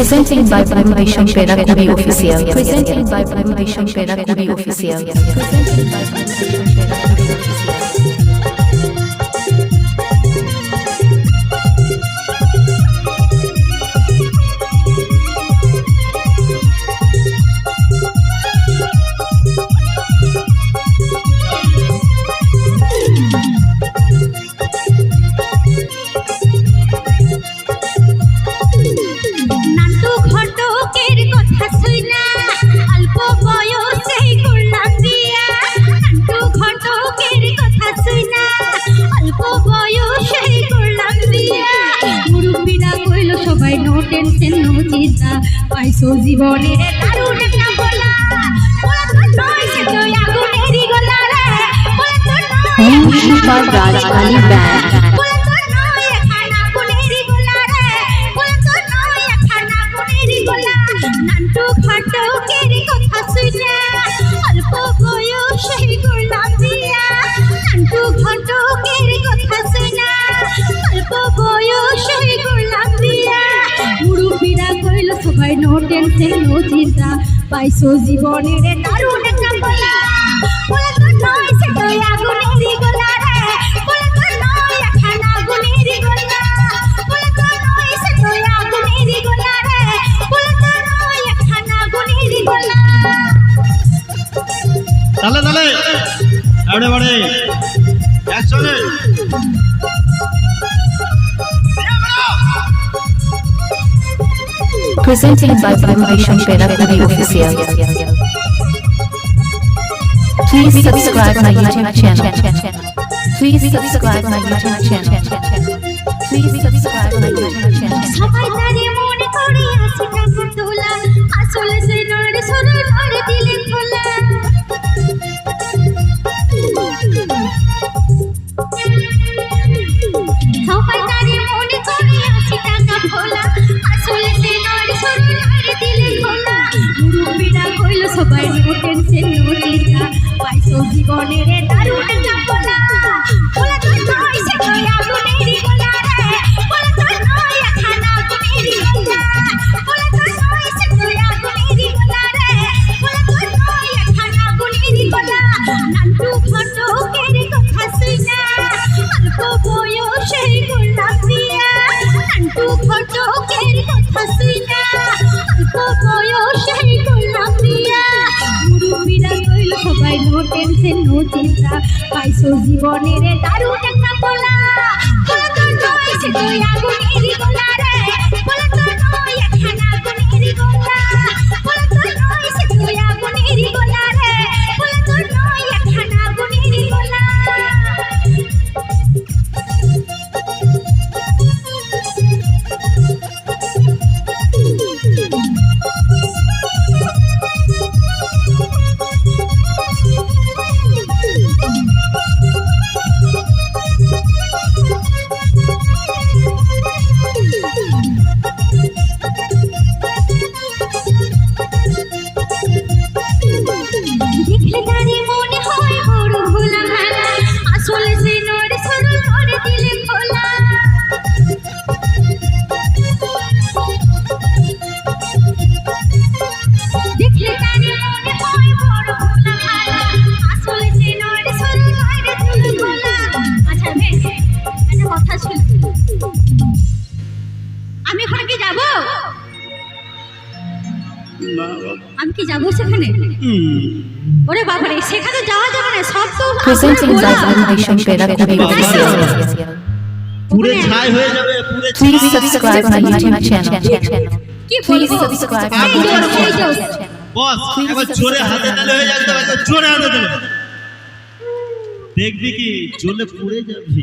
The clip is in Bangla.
Presented by Maisham Penakuri Official. Presented by Maisham Penakuri Official. Presented by Official. No tension no চিন্তা পাইছো জীবনে দারুণ একটা বলা বলা তো নয় সে তো আগুনেরই গলা রে। বলা তো নয় Super Raj Ali Band. বলা তো মুরব্বীরা কইল সবাই নো টেনশন নো চিন্তা। পাইছো জীবনের দারুণ একটা বলা বলা তো নয় সে আগুনেরই গলা রে। বলা তো নয় এখানা আগুনেরই গলা বলা তো নয় সে আগুনেরই গলা রে। বলা তো নয় এখানা আগুনেরই গলা তাহলে তাহলে এবারে বাড়ে। একসঙ্গে। Presented by Vibration Kubi Official. Please subscribe my YouTube channel. Please subscribe my YouTube channel. Tension চিন্তা পাইছো সে তো আগুনেরই গলা রে? বলা তো নয় এখানা আগুনেরই গলা বলা তো নয় সে তো আগুনেরই গলা রে? বলা তো নয় এখানা আগুনেরই গলা নান্টু ঘটকের কথা শুনা বয়সে চিন্তা পাইছো জীবনের দারুণ একটা পোলা বলা তো নয় সে তো আগুনেরই গোলা রে। বলা তো নয় এখানা আগুনেরই গোলা বলা তো নয়, সে তো আগুনেরই গলা কি যাব আমি কি যাব সেখানে ওরে বাবারে সেখানে যাওয়া যাবে না সব তো। Vibration Pera Kubi Official. পুরে ছাই হয়ে যাবে পুরে Please subscribe my YouTube channel. কি এই যে, বস একবার জোরে হাতে তালে হয়ে যাবে একবার জোরে হাতে তালে দেখবি কি জলে পুড়ে যাবি